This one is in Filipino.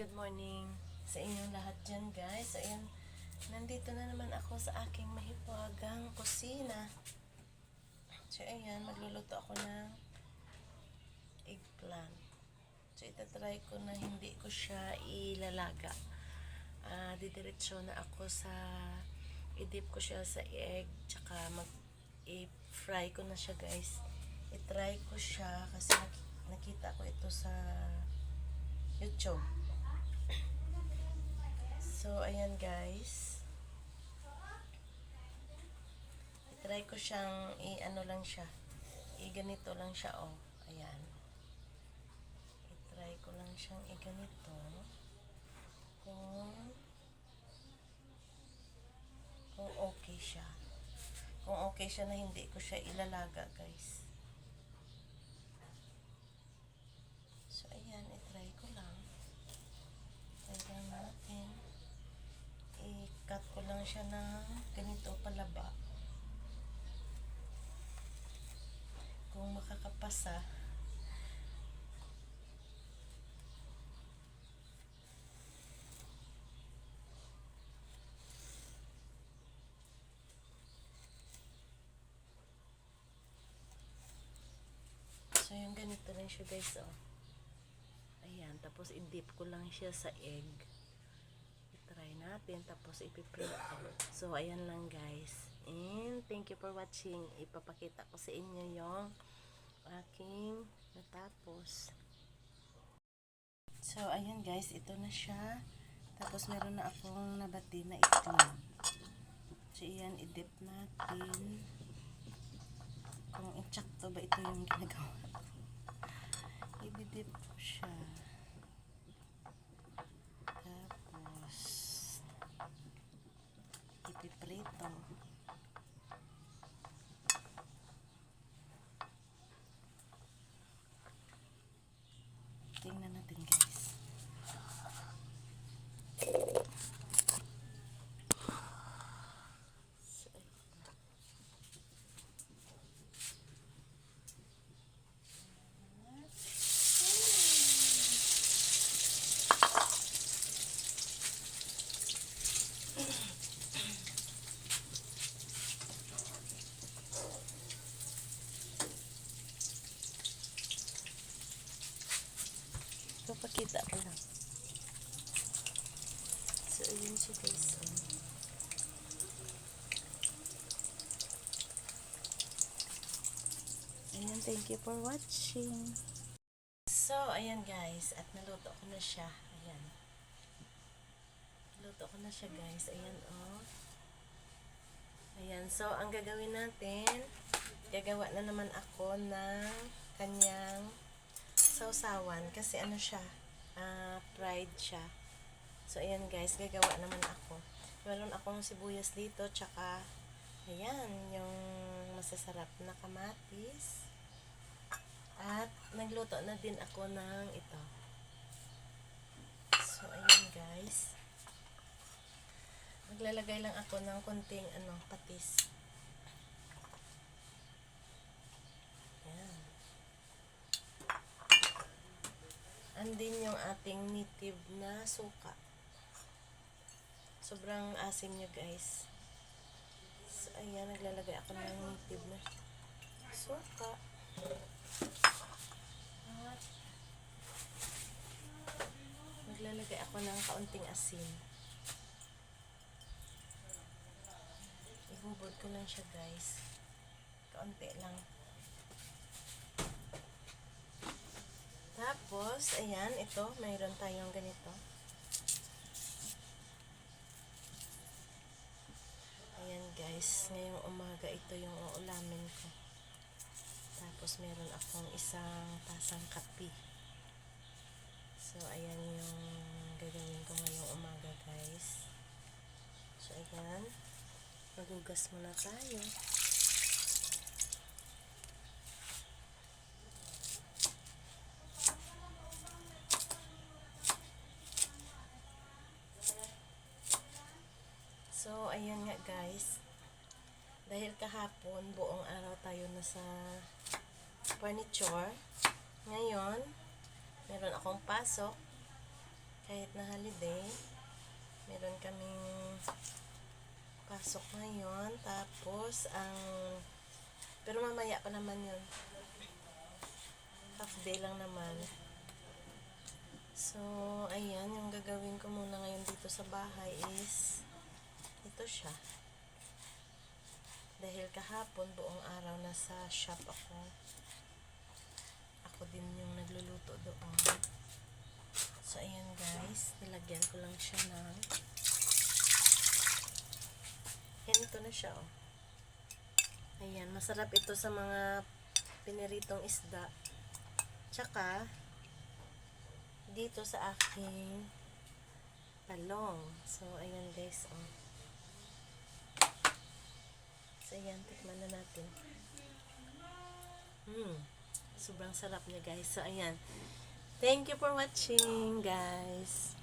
Good morning sa inyong lahat dyan guys. So, ayan, nandito na naman ako sa aking mahiwagang kusina. So, ayan, magluluto ako ng eggplant. So, itatry ko na hindi ko siya ilalaga. Ah, didiretso na ako sa i-dip ko siya sa egg tsaka mag i-fry ko na siya guys. I-try ko siya kasi nak- nakita ko ito sa YouTube. So, ayan guys. I-try ko siyang, i-ano lang siya. I-ganito lang siya, oh. Ayan. I-try ko lang siyang i-ganito. Kung, kung okay siya. Kung okay siya na hindi ko siya ilalaga, guys. So, ayan, i-try ko lang. Try lang natin. I-cut ko lang siya ng ganito palaba. Kung makakapasa, So, yung ganito lang siya guys, oh. Ayan, tapos i-dip ko lang siya sa egg. I-try natin, tapos ipiprint. So, ayan lang guys. And, thank you for watching. Ipapakita ko sa inyo yung aking natapos. So, ayan guys, ito na siya. Tapos, meron na akong nabati na itlog. So, ayan, i-dip natin. Kung insakto ba ito yung ginagawa ko. I-dip ko siya. Tapos, ipiprito. Tingnan natin guys. So, Papakita ko lang. So, ayun siya guys. Ayan, thank you for watching. So, ayan guys. At naluto ko na siya. Ayan. Naluto ko na siya guys. Ayan, oh. Ayan. So, ang gagawin natin, gagawa na naman ako ng kanyang sausawan kasi ano siya, ah, fried siya. So, ayan guys, gagawa naman ako. Meron akong sibuyas dito, tsaka, ayan, yung masasarap na kamatis. At, nagluto na din ako ng ito. So, ayan guys. Maglalagay lang ako ng konting, ano, patis. Andin yung ating native na suka. Sobrang asim niya guys. So, ayan, naglalagay ako ng native na suka. At naglalagay ako ng kaunting asin. Ihubod ko lang siya guys. Kaunti lang. Tapos, ayan, ito, mayroon tayong ganito. Ayan guys, ngayong umaga ito yung uulamin ko. Tapos meron akong isang tasang kape. So, ayan yung gagawin ko ngayong umaga guys. So, ayan, magugas muna tayo. So, ayan nga guys. Dahil kahapon, buong araw tayo na sa furniture. Ngayon, meron akong pasok. Kahit na day. Meron kaming pasok ngayon. Tapos, ang... Pero mamaya pa naman yun. Half day lang naman. So, ayan. Yung gagawin ko muna ngayon dito sa bahay is... Ito siya. Dahil kahapon, buong araw nasa shop ako. Ako din yung nagluluto doon. So, ayan guys. Nilagyan ko lang siya ng... Ganito na siya, oh. Ayan, masarap ito sa mga piniritong isda. Tsaka, dito sa aking talong. So, ayan guys, oh. So, ayan, tikman na natin. Hmm, sobrang sarap niya guys. So, ayan. Thank you for watching, guys.